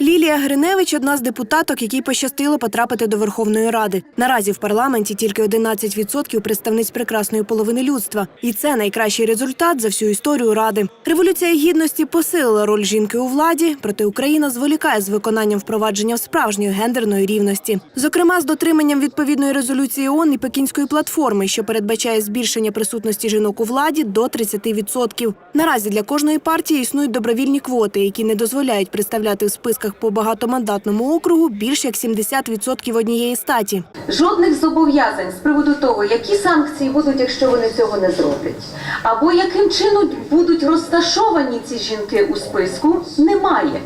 Лілія Гриневич одна з депутаток, якій пощастило потрапити до Верховної Ради. Наразі в парламенті тільки 11% представниць прекрасної половини людства, і це найкращий результат за всю історію ради. Революція гідності посилила роль жінки у владі, проте Україна зволікає з виконанням впровадження справжньої гендерної рівності, зокрема з дотриманням відповідної резолюції ООН і Пекінської платформи, що передбачає збільшення присутності жінок у владі до 30%. Наразі для кожної партії існують добровільні квоти, які не дозволяють представляти в списках по багатомандатному округу більш як 70% однієї статі. Жодних зобов'язань з приводу того, які санкції будуть, якщо вони цього не зроблять, або яким чином будуть розташовані ці жінки у списку, немає.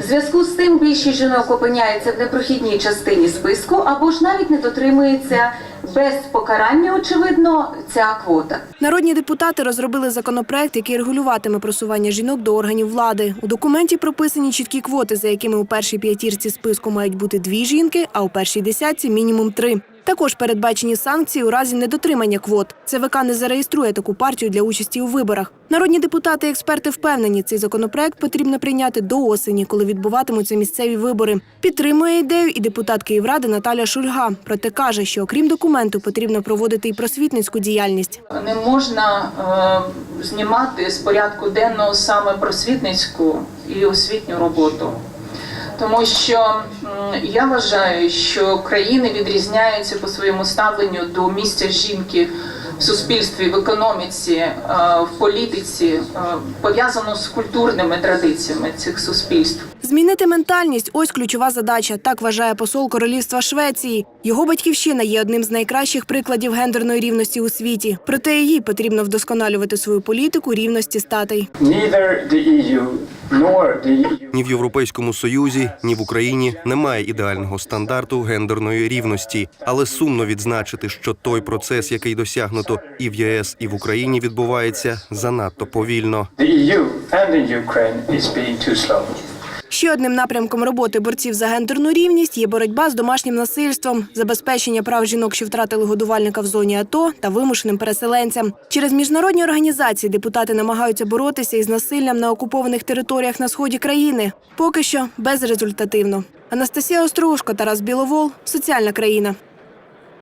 В зв'язку з тим більшість жінок опиняється в непрохідній частині списку, або ж навіть не дотримується без покарання, очевидно, ця квота. Народні депутати розробили законопроект, який регулюватиме просування жінок до органів влади. У документі прописані чіткі квоти, за якими у першій п'ятірці списку мають бути дві жінки, а у першій десятці мінімум три. Також передбачені санкції у разі недотримання квот. ЦВК не зареєструє таку партію для участі у виборах. Народні депутати і експерти впевнені, цей законопроект потрібно прийняти до осені, коли відбуватимуться місцеві вибори. Підтримує ідею і депутат Київради Наталя Шульга. Проте каже, що окрім документу потрібно проводити і просвітницьку діяльність. Не можна е, знімати з порядку денного саме просвітницьку і освітню роботу. Тому що я вважаю, що країни відрізняються по своєму ставленню до місця жінки в суспільстві, в економіці, е, в політиці, е, пов'язано з культурними традиціями цих суспільств. Змінити ментальність ось ключова задача. Так вважає посол королівства Швеції. Його батьківщина є одним з найкращих прикладів гендерної рівності у світі. Проте їй потрібно вдосконалювати свою політику рівності статей. Ні в Європейському Союзі, ні в Україні немає ідеального стандарту гендерної рівності, але сумно відзначити, що той процес, який досягнуто і в ЄС, і в Україні, відбувається занадто повільно. Ще одним напрямком роботи борців за гендерну рівність є боротьба з домашнім насильством, забезпечення прав жінок, що втратили годувальника в зоні АТО та вимушеним переселенцям. Через міжнародні організації депутати намагаються боротися із насиллям на окупованих територіях на сході країни. Поки що безрезультативно. Анастасія Острушко, Тарас Біловол, соціальна країна.